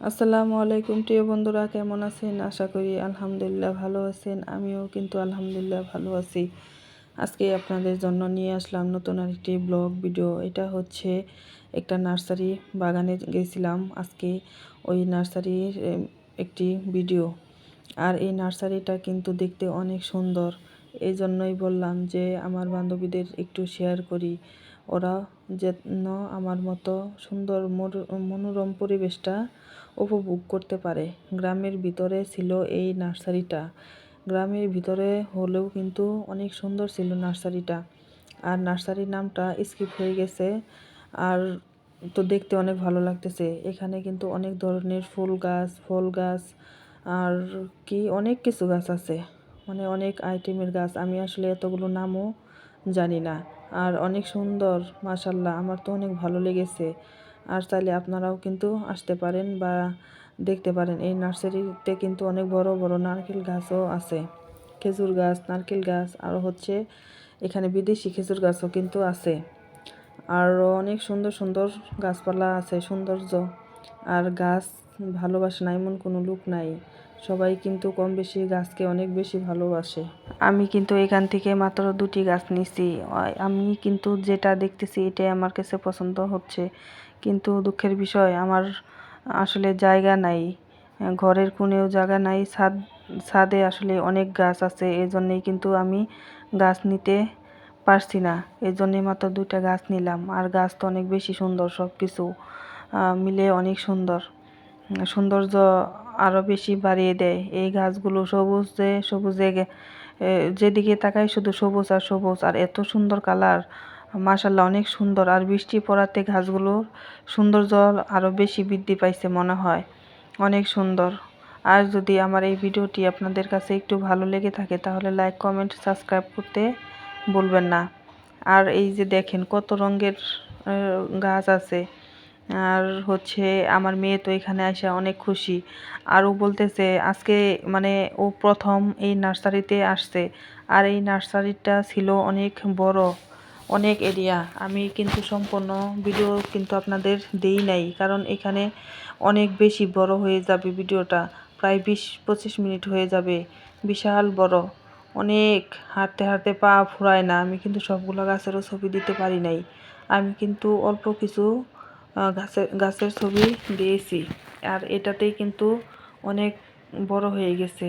আসসালামু আলাইকুম, প্রিয় বন্ধুরা, কেমন আছেন? আশা করি আলহামদুলিল্লাহ ভালো আছেন। আমিও কিন্তু আলহামদুলিল্লাহ ভালো আছি। আজকে আপনাদের জন্য নিয়ে আসলাম নতুন আরেকটি ব্লগ ভিডিও। এটা হচ্ছে একটা নার্সারি বাগানে গেছিলাম আজকে। ওই নার্সারির একটি ভিডিও। আর এই নার্সারিটা কিন্তু দেখতে অনেক সুন্দর। এই জন্যই বললাম যে আমার বান্ধবীদের একটু শেয়ার করি। ওরা যেন আমার মতো সুন্দর মনোরম পরিবেশটা উপভোগ করতে পারে। গ্রামের ভিতরে ছিল এই নার্সারিটা। গ্রামের ভিতরে হলেও কিন্তু অনেক সুন্দর ছিল নার্সারিটা। আর নার্সারির নামটা স্কিপ হয়ে গেছে। আর তো দেখতে অনেক ভালো লাগতেছে। এখানে কিন্তু অনেক ধরনের ফুল গাছ, ফল গাছ, আর কি অনেক কিছু গাছ আছে। মানে অনেক আইটেমের গাছ। আমি আসলে এতগুলো নামও জানি না। আর অনেক সুন্দর মাশাল্লাহ আমার তো অনেক ভালো লেগেছে। আর চাইলে আপনারাও কিন্তু আসতে পারেন বা দেখতে পারেন। এই নার্সারিতে কিন্তু অনেক বড় বড় নারকেল গাছও আছে। খেজুর গাছ, নারকেল গাছ, আর হচ্ছে এখানে বিদেশি খেজুর গাছও কিন্তু আছে। আর অনেক সুন্দর সুন্দর গাছপালা আছে, সৌন্দর্য। আর গাছ ভালোবাসে না, এমন কোনো লুক নাই। সবাই কিন্তু কম বেশি গাছকে অনেক বেশি ভালোবাসে। আমি কিন্তু এখান থেকে মাত্র দুটি গাছ নিছি। আমি কিন্তু যেটা দেখতেছি এটাই আমার কাছে পছন্দ হচ্ছে। কিন্তু দুঃখের বিষয়, আমার আসলে জায়গা নাই। ঘরের কোণেও জায়গা নাই, ছাদ, ছাদে আসলে অনেক গাছ আছে। এই জন্যেই কিন্তু আমি গাছ নিতে পারছি না। এই জন্যে মাত্র দুইটা গাছ নিলাম। আর গাছ তো অনেক বেশি সুন্দর সব কিছু মিলে অনেক সুন্দর। সৌন্দর্য আরও বেশি বাড়িয়ে দেয়। এই গাছগুলো সবুজে সবুজে যেদিকে তাকাই শুধু সবুজ আর সবুজ। আর এত সুন্দর কালার। মাশাল্লাহ অনেক সুন্দর। আর বৃষ্টি পড়াতে গাছগুলোর সৌন্দর্য আরও বেশি বৃদ্ধি পাইছে মনে হয়। অনেক সুন্দর। আর যদি আমার এই ভিডিওটি আপনাদের কাছে একটু ভালো লেগে থাকে, তাহলে লাইক, কমেন্ট, সাবস্ক্রাইব করতে বলবেন না। আর এই যে দেখেন কত রঙের গাছ আছে। আর হচ্ছে আমার মেয়ে তো এখানে আসে অনেক খুশি। আর ও বলতেছে, আজকে মানে ও প্রথম এই নার্সারিতে আসছে আর এই নার্সারিটা ছিল অনেক বড়, অনেক এরিয়া। আমি কিন্তু সম্পূর্ণ ভিডিও কিন্তু আপনাদের দেই নাই, কারণ এখানে অনেক বেশি বড় হয়ে যাবে ভিডিওটা, প্রায় বিশ, পঁচিশ মিনিট হয়ে যাবে। বিশাল বড়। অনেক হাঁটতে হাঁটতে পা ফুরায় না। আমি কিন্তু সবগুলো গাছেরও ছবি দিতে পারি নাই। আমি কিন্তু অল্প কিছু গাছের গাছের ছবি দিয়েছি। আর এটাতেই কিন্তু অনেক বড় হয়ে গেছে।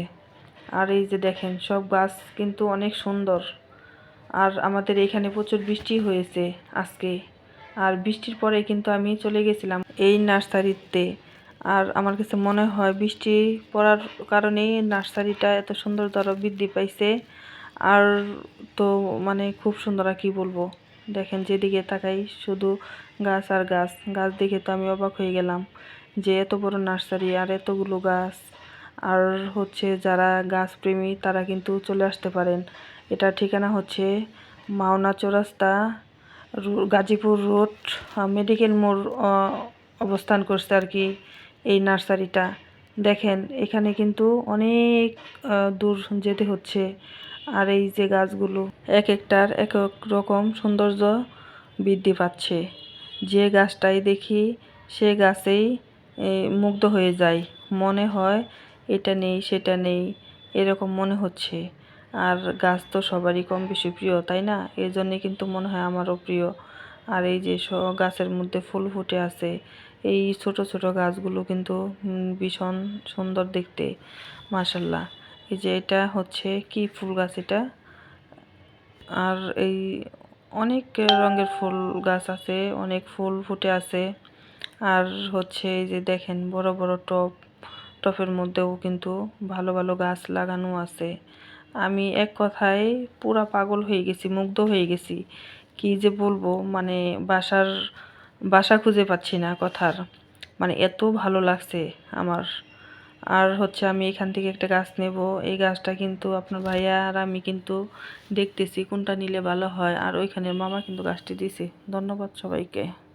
আর এই যে দেখেন, সব গাছ কিন্তু অনেক সুন্দর। আর আমাদের এখানে প্রচুর বৃষ্টি হয়েছে আজকে। আর বৃষ্টির পরে কিন্তু আমি চলে গেছিলাম এই নার্সারিতে। আর আমার কাছে মনে হয় বৃষ্টি পড়ার কারণেই নার্সারিটা এত সুন্দর দর বৃদ্ধি পাইছে। আর তো মানে খুব সুন্দর আর কি বলব। দেখেন যেদিকে তাকাই শুধু গাছ আর গাছ। গাছ দেখে তো আমি অবাক হয়ে গেলাম যে এত বড় নার্সারি আর এতগুলো গাছ। আর হচ্ছে যারা গাছ প্রেমী তারা কিন্তু চলে আসতে পারেন। এটা ঠিকানা হচ্ছে মাওনা চৌরাস্তা গাজীপুর রোড মেডিকেল মোড় অবস্থান করছে আর কি এই নার্সারিটা। দেখেন এখানে কিন্তু অনেক দূর যেতে হচ্ছে। আর এই যে গাছগুলো এক একটার এক এক রকম সৌন্দর্য বৃদ্ধি পাচ্ছে। যে গাছটাই দেখি, সে গাছেই মুগ্ধ হয়ে যায়। মনে হয়, এটা নেই, সেটা নেই, এরকম মনে হচ্ছে। আর গাছ তো সবারই কম বেশি প্রিয়, তাই না? এই জন্যে কিন্তু মনে হয় আমারও প্রিয়। আর এই যে গাছের মধ্যে ফুল ফুটে আছে, এই ছোট ছোট গাছগুলো কিন্তু ভীষণ সুন্দর দেখতে মাসাল্লাহ এই যে এটা হচ্ছে কি ফুল গাছ এটা? আর এই অনেক রঙের ফুল গাছ আছে, অনেক ফুল ফুটে আছে। আর হচ্ছে এই যে দেখেন বড় বড় টপ, টপের মধ্যেও কিন্তু ভালো ভালো গাছ লাগানো আছে। আমি এক কথায় পুরা পাগল হয়ে গেছি, মুগ্ধ হয়ে গেছি। কি যে বলব মানে বাসার, বাসা খুঁজে পাচ্ছি না কথার। মানে এত ভালো লাগছে আমার। আর হচ্ছে আমি এখান থেকে একটা গাছ নেব। এই গাছটা কিন্তু আপনার ভাইয়া আর আমি কিন্তু দেখতেছি কোনটা নিলে ভালো হয়। আর ওইখানের মামা কিন্তু গাছটি দিছে। ধন্যবাদ সবাইকে।